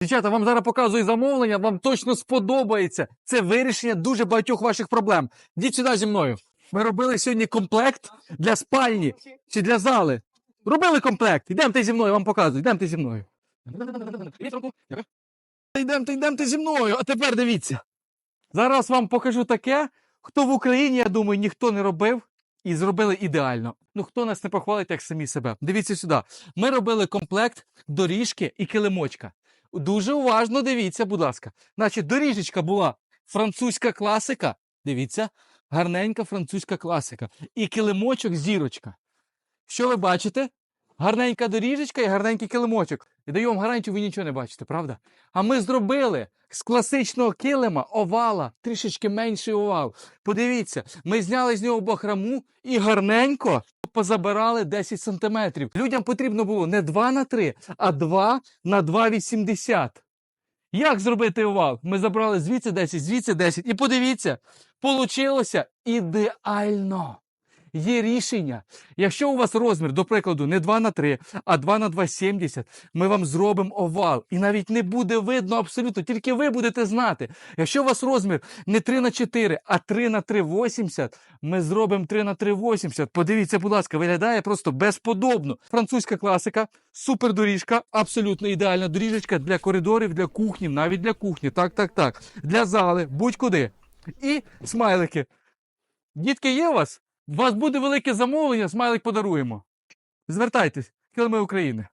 Дівчата, вам зараз показую замовлення, вам точно сподобається. Це вирішення дуже багатьох ваших проблем. Йдіть сюди зі мною. Ми робили сьогодні комплект для спальні чи для зали. Робили комплект. Йдемте зі мною, вам показую. Йдемте зі мною. Йдемте, йдемте зі мною. А тепер дивіться. Зараз вам покажу таке, хто в Україні, я думаю, ніхто не робив і зробили ідеально. Ну хто нас не похвалить, як самі себе. Дивіться сюди. Ми робили комплект доріжки і килимочка. Дуже уважно дивіться, будь ласка. Значить, доріжечка була французька класика. Дивіться, гарненька французька класика. І килимочок зірочка. Що ви бачите? Гарненька доріжечка і гарненький килимочок. І даю вам гарантію, ви нічого не бачите, правда? А ми зробили з класичного килима овала, трішечки менший овал. Подивіться, ми зняли з нього бахраму і гарненько позабирали 10 сантиметрів. Людям потрібно було не 2 на 3, а 2 на 2,80. Як зробити овал? Ми забрали звідси 10, звідси 10. І подивіться, получилося ідеально. Є рішення. Якщо у вас розмір, до прикладу, не 2 на 3, а 2 на 2,70, ми вам зробимо овал. І навіть не буде видно абсолютно, тільки ви будете знати. Якщо у вас розмір не 3 на 4, а 3 на 3,80, ми зробимо 3 на 3,80. Подивіться, будь ласка, виглядає просто безподобно. Французька класика, супер доріжка, абсолютно ідеальна доріжечка для коридорів, для кухні, навіть для кухні. Так, так, так. Для зали, будь-куди. І смайлики. Дітки, є у вас? У вас буде велике замовлення, смайлик подаруємо. Звертайтесь, килими України.